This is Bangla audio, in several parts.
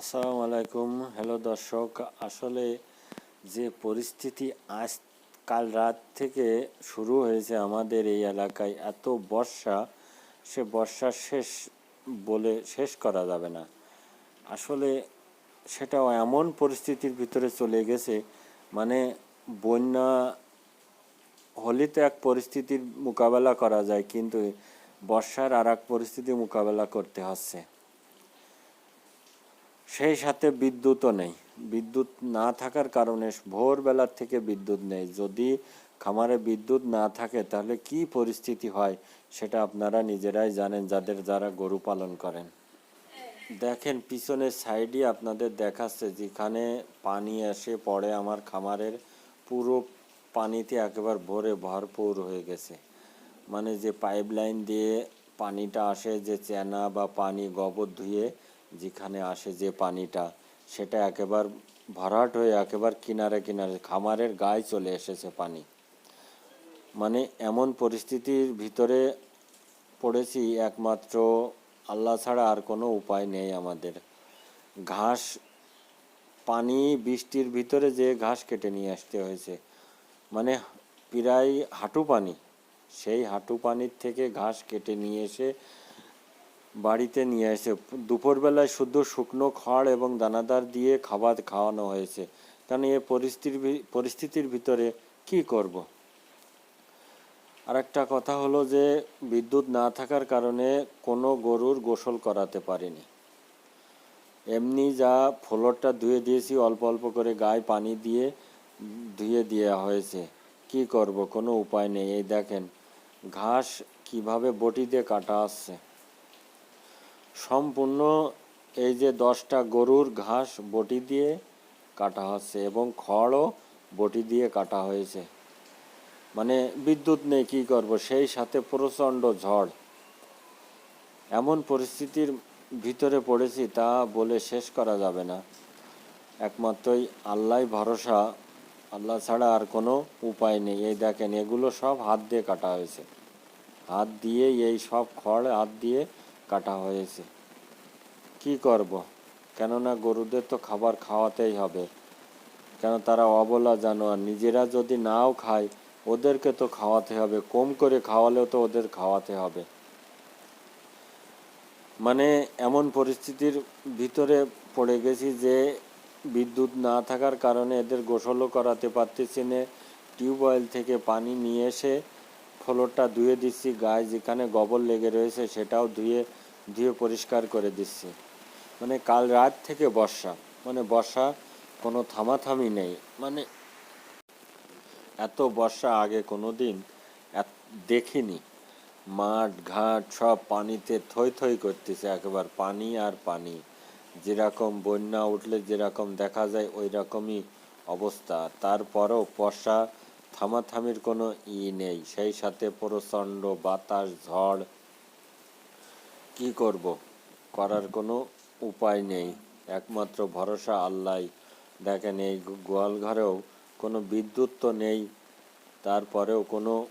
আসসালামু আলাইকুম হ্যালো দর্শক, আসলে যে পরিস্থিতি আজ কাল রাত থেকে শুরু হয়েছে আমাদের এই এলাকায়, এত বর্ষা, সে বর্ষা শেষ বলে শেষ করা যাবে না। আসলে সেটাও এমন পরিস্থিতির ভিতরে চলে গেছে মানে বন্যা হলে তো এক পরিস্থিতির মোকাবেলা করা যায়, কিন্তু বর্ষার আর এক পরিস্থিতি মোকাবেলা করতে হচ্ছে। সেই সাথে বিদ্যুৎও নেই। বিদ্যুৎ না থাকার কারণে ভোরবেলার থেকে বিদ্যুৎ নেই। যদি খামারে বিদ্যুৎ না থাকে, তাহলে কি পরিস্থিতি হয় সেটা আপনারা নিজেরাই জানেন, যাদের যারা গরু পালন করেন। দেখেন, পিছনের সাইডে আপনাদের দেখাচ্ছে, যেখানে পানি এসে পড়ে আমার খামারের, পুরো পানিতে একেবারে ভরে ভরপুর হয়ে গেছে। মানে যে পাইপ লাইন দিয়ে পানিটা আসে, যে চেনা বা পানি গোবর ধুয়ে যেখানে আসে যে পানিটা, সেটা একেবারে ভরাট হয়ে একেবারে কিনারে কিনারে, খামারের গায়ে চলে এসেছে পানি। মানে এমন পরিস্থিতির ভিতরে পড়েছি একমাত্র আল্লাহ ছাড়া আর কোনো উপায় নেই আমাদের। ঘাস, পানি, বৃষ্টির ভিতরে যে ঘাস কেটে নিয়ে আসতে হয়েছে। মানে প্রায় হাঁটু পানি, সেই হাঁটু পানির থেকে ঘাস কেটে নিয়ে এসে বাড়িতে নিয়ে এসে দুপুরবেলায় শুদ্ধ শুকনো খড় এবং দানাদার দিয়ে খাবার খাওয়ানো হয়েছে। কারণ এই পরিস্থিতির পরিস্থিতির ভিতরে কি করব। আরেকটা কথা হলো যে, বিদ্যুৎ না থাকার কারণে কোনো গরুর গোসল করাতে পারিনি। এমনি যা ফ্লোরটা ধুয়ে দিয়েছি, অল্প অল্প করে গায়ে পানি দিয়ে ধুয়ে দেওয়া হয়েছে। কি করব? কোনো উপায় নেই। এই দেখেন, ঘাস কীভাবে বটি দিয়ে কাটা আসছে। সম্পূর্ণ এই যে দশটা গরুর ঘাস বটি দিয়ে কাটা হচ্ছে এবং খড়ও বটি দিয়ে কাটা হয়েছে। মানে বিদ্যুৎ নেই কি করব, সেই সাথে প্রচণ্ড ঝড়। এমন পরিস্থিতির ভিতরে পড়েছি, তা বলে শেষ করা যাবে না। একমাত্রই আল্লাহ ভরসা, আল্লাহ ছাড়া আর কোনো উপায় নেই। এই দেখেন, এগুলো সব হাত দিয়ে কাটা হয়েছে। হাত দিয়ে এই সব খড় হাত দিয়ে কাটা হয়েছে। কি করব? কেননা গরুদের তো খাবার খাওয়াতেই হবে। কেন তারা অবলা জানোয়ার, নিজেরা যদি নাও খায়, ওদেরকে তো খাওয়াতে হবে। কম করে খাওয়ালেও তো ওদের খাওয়াতে হবে। মানে এমন পরিস্থিতির ভিতরে পড়ে গেছি যে বিদ্যুৎ না থাকার কারণে এদের গোসলও করাতে পারতেছি না। টিউবওয়েল থেকে পানি নিয়ে এসে ফ্লোরটা ধুয়ে দিচ্ছি। গায়ে যেখানে গোবর লেগে রয়েছে সেটাও ধুয়ে ধুয়ে পরিষ্কার করে দিচ্ছি। মানে কাল রাত থেকে বর্ষা। মানে বর্ষা কোনো থামাথামি নেই। মানে এত বর্ষা আগে কোনো দিন দেখিনি। মাঠ, ঘাট সব পানিতে থই থই করতেছে একেবারে পানি আর পানি। যেরকম বন্যা উঠলে যেরকম দেখা যায় ওই রকমই অবস্থা। তারপরও বর্ষা থামাথামির কোনো ই নেই। সেই সাথে প্রচণ্ড বাতাস, ঝড় কি করব? করার কোনো উপায় নেই। একমাত্র ভরসা আল্লাহ দেখেন, এই গোয়াল ঘরেও কোনো বিদ্যুৎ তো নেই, তারপরেও কোনো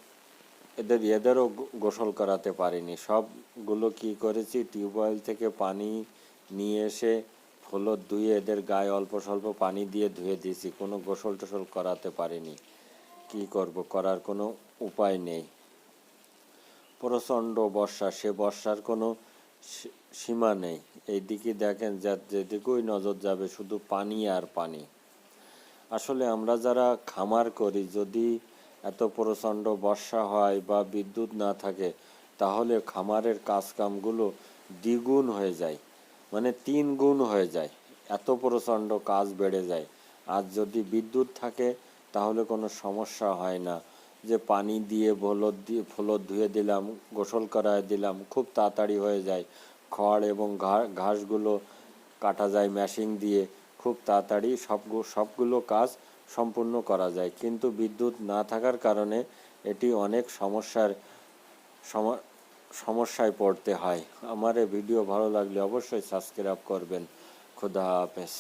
এদের, এদেরও গোসল করাতে পারিনি। সবগুলো কি করেছি? টিউবওয়েল থেকে পানি নিয়ে এসে ফ্লোর ধুয়ে এদের গায়ে অল্প স্বল্প পানি দিয়ে ধুয়ে দিয়েছি। কোনো গোসল টোসল করাতে পারিনি। কি করব? করার কোনো উপায় নেই। প্রচণ্ড বর্ষা। সে বর্ষার কোনো সীমা নেই। এই দিকে দেখেন যা, যেদিকেই নজর যাবে শুধু পানি আর পানি। আসলে আমরা যারা খামার করি, যদি এত প্রচণ্ড বর্ষা হয় বা বিদ্যুৎ না থাকে, তাহলে খামারের কাজকামগুলো দ্বিগুণ হয়ে যায়। মানে তিন গুণ হয়ে যায়। এত প্রচণ্ড কাজ বেড়ে যায়। আর যদি বিদ্যুৎ থাকে, তাহলে কোনো সমস্যা হয় না। যে পানি দিয়ে ভোলর দিয়ে ফ্লোর ধুয়ে দিলাম, গোসল করায় দিলাম, খুব তাড়াতাড়ি হয়ে যায়। খড় এবং ঘাসগুলো কাটা যায় মেশিন দিয়ে, খুব তাড়াতাড়ি সব সবগুলো কাজ সম্পূর্ণ করা যায়। কিন্তু বিদ্যুৎ না থাকার কারণে এটি অনেক সমস্যার সমস্যায় পড়তে হয়। আমার ভিডিও ভালো লাগলে অবশ্যই সাবস্ক্রাইব করবেন। খুদা হাফেজ।